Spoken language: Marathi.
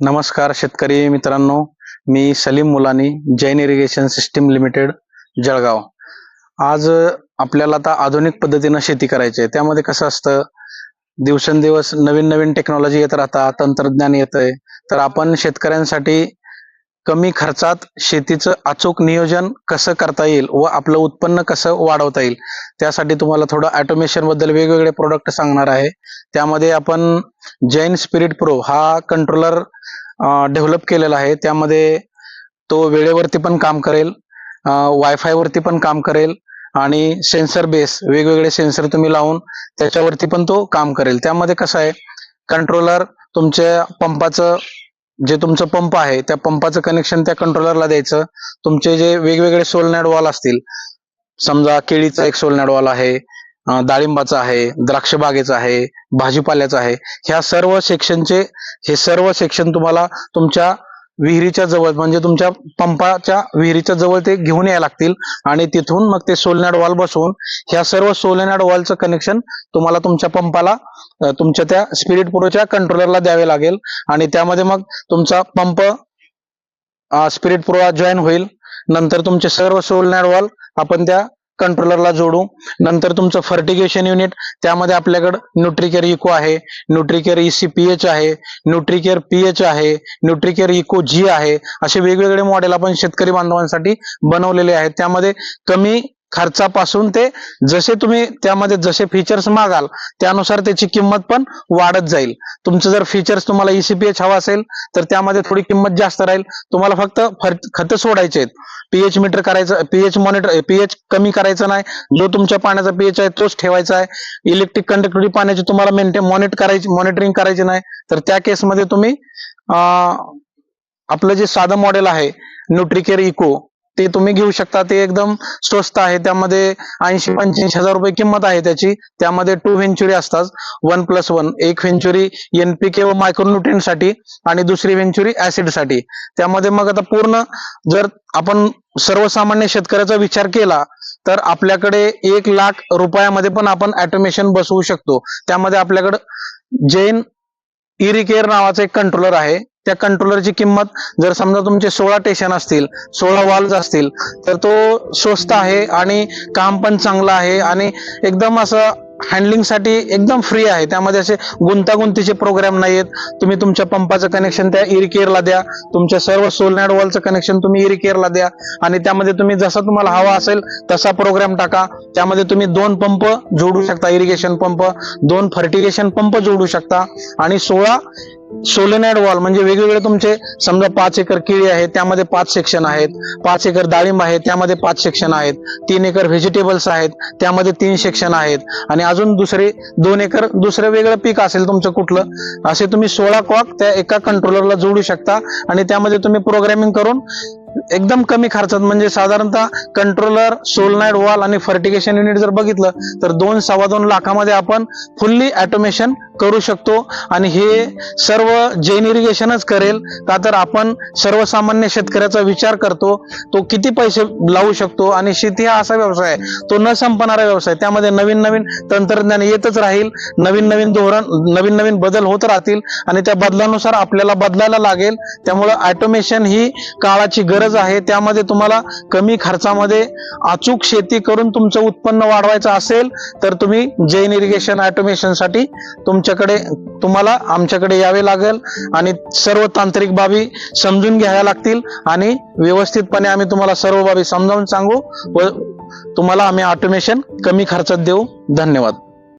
नमस्कार शेतकरी मित्रांनो मी Salim Mulani Jain irrigation system limited Jalgaon. आज आपल्याला आता आधुनिक पद्धतीनं शेती करायची आहे. त्यामध्ये कसं असतं दिवसेंदिवस नवीन नवीन टेक्नॉलॉजी येत राहतात तंत्रज्ञान येतंय. तर आपण शेतकऱ्यांसाठी कमी खर्चात शेतीचं अचूक नियोजन कसं करता येईल व आपलं उत्पन्न कसं वाढवता येईल त्यासाठी तुम्हाला थोडं ऑटोमेशनबद्दल वेगवेगळे प्रोडक्ट सांगणार आहे. त्यामध्ये आपण जैन स्पिरिट प्रो हा कंट्रोलर डेव्हलप केलेला आहे. त्यामध्ये तो वेळेवरती पण काम करेल वायफाय वरती पण काम करेल आणि सेन्सर बेस वेगवेगळे सेन्सर तुम्ही लावून त्याच्यावरती पण तो काम करेल. त्यामध्ये कसं आहे कंट्रोलर तुमच्या पंपाचं जे तुमचं पंप आहे त्या पंपाचं कनेक्शन त्या कंट्रोलरला द्यायचं. तुमचे जे वेगवेगळे सोलनॅड वॉल असतील समजा केळीचा एक सोलनॅड वॉल आहे डाळिंबाचा आहे द्राक्ष बागेचा आहे भाजीपाल्याचा आहे ह्या सर्व सेक्शनचे हे सर्व सेक्शन तुम्हाला तुमच्या विहिरीच्या जवळ म्हणजे तुमच्या पंपाच्या विहिरीच्या जवळ ते घेऊन यायला लागतील. आणि तिथून मग ते सोलनॅड वॉल बसवून ह्या सर्व सोलनॅड वॉलचं कनेक्शन तुम्हाला तुमच्या पंपाला तुमच्या त्या स्पिरिट प्रोच्या कंट्रोलरला द्यावे लागेल. आणि त्यामध्ये मग तुमचा पंप स्पिरिट प्रो जॉईन होईल. नंतर तुमचे सर्व सोलनॅड वॉल आपण त्या कंट्रोलरला जोडू. नंतर तुमचं फर्टिगेशन युनिट त्यामध्ये आपल्याकडं न्यूट्रिकेअर इको आहे न्यूट्रिकेअर इसी पी एच आहे न्यूट्रिकेअर पी एच आहे न्यूट्रिकेअर इको जी आहे. असे वेगवेगळे मॉडेल आपण शेतकरी बांधवांसाठी बनवलेले आहेत. त्यामध्ये कमी खर्चापासून ते जसे तुम्ही त्यामध्ये जसे फीचर्स मागाल त्यानुसार त्याची किंमत पण वाढत जाईल. तुमचं जर फीचर्स तुम्हाला ईसीपीएच हवा असेल तर त्यामध्ये थोडी किंमत जास्त राहील. तुम्हाला फक्त खत सोडायचे आहेत. पीएच मीटर करायचं पीएच मॉनिटर पीएच कमी करायचं नाही. जो तुमच्या पाण्याचा पीएच आहे तोच ठेवायचा आहे. इलेक्ट्रिक कंडक्टिव्हिटी पाण्याची तुम्हाला मेंटेन मॉनिट करायची मॉनिटरिंग करायची नाही. तर त्या केसमध्ये तुम्ही आपलं जे साधं मॉडेल आहे न्यूट्रिकेअर इको ते तुम्ही घेऊ शकता. ते एकदम स्वस्त आहे. त्यामध्ये ऐंशी पंच्याऐंशी हजार रुपये किंमत आहे त्याची. त्यामध्ये टू व्हेंचुरी असतात. वन प्लस वन एक व्हेंचुरी एनपीके व मायक्रोन्युट्रिएंटसाठी आणि दुसरी व्हेंचुरी ऍसिडसाठी. त्यामध्ये मग आता पूर्ण जर आपण सर्वसामान्य शेतकऱ्याचा विचार केला तर आपल्याकडे एक लाख रुपयामध्ये पण आपण ऑटोमेशन बसवू शकतो. त्यामध्ये आपल्याकडं जैन इरिकेअर नावाचा एक कंट्रोलर आहे. त्या कंट्रोलरची किंमत जर समजा तुमचे सोळा टेशन असतील सोळा वॉल्स असतील तर तो स्वस्त आहे आणि काम पण चांगलं आहे आणि एकदम असं हँडलिंगसाठी एकदम फ्री आहे. त्यामध्ये असे गुंतागुंतीचे प्रोग्राम आहेत तुम्ही तुमच्या पंपाचं कनेक्शन त्या इरिकेअरला द्या. तुमच्या सर्व सोलनॅड वॉलचं कनेक्शन तुम्ही इरिकेअरला द्या. आणि त्यामध्ये तुम्ही जसा तुम्हाला हवा असेल तसा प्रोग्राम टाका. त्यामध्ये तुम्ही दोन पंप जोडू शकता. इरिगेशन पंप दोन फर्टिगेशन पंप जोडू शकता. आणि सोळा सोलेनाइड वॉल म्हणजे वेगवेगळे तुमचे समजा पाच एकर केळी आहे त्यामध्ये पाच सेक्शन आहेत. पाच एकर डाळिंब आहे त्यामध्ये पाच सेक्शन आहेत. तीन एकर व्हेजिटेबल्स आहेत त्यामध्ये तीन सेक्शन आहेत. आणि अजून दुसरे दोन एकर दुसरं वेगळं पीक असेल तुमचं कुठलं असे तुम्ही सोळा कॉक त्या एका कंट्रोलरला जोडू शकता. आणि त्यामध्ये तुम्ही प्रोग्रामिंग करून एकदम कमी खर्चात म्हणजे साधारणतः कंट्रोलर सोलनाइड वॉल आणि फर्टिगेशन युनिट जर बघितलं तर दोन सव्वा दोन लाखामध्ये आपण फुल्ली ऑटोमेशन करू शकतो आणि हे सर्व जैन इरिगेशनच करेल का तर आपण सर्वसामान्य शेतकऱ्याचा विचार करतो तो किती पैसे लावू शकतो आणि शेती हा असा व्यवसाय आहे. तो न संपणारा व्यवसाय त्यामध्ये नवीन नवीन तंत्रज्ञान येतच राहील नवीन नवीन धोरण नवीन नवीन बदल होत राहतील आणि त्या बदलानुसार आपल्याला बदलायला लागेल. त्यामुळं ऑटोमेशन ही काळाची गरज आहे. त्यामध्ये तुम्हाला कमी खर्चामध्ये अचूक शेती करून तुमचं उत्पन्न वाढवायचं असेल तर तुम्ही जैन इरिगेशन ऑटोमेशनसाठी तुमच्या तुमच्याकडे तुम्हाला आमच्याकडे यावे लागेल आणि सर्व तांत्रिक बाबी समजून घ्याव्या लागतील आणि व्यवस्थितपणे आम्ही तुम्हाला सर्व बाबी समजावून सांगू व तुम्हाला आम्ही ऑटोमेशन कमी खर्चात देऊ. धन्यवाद.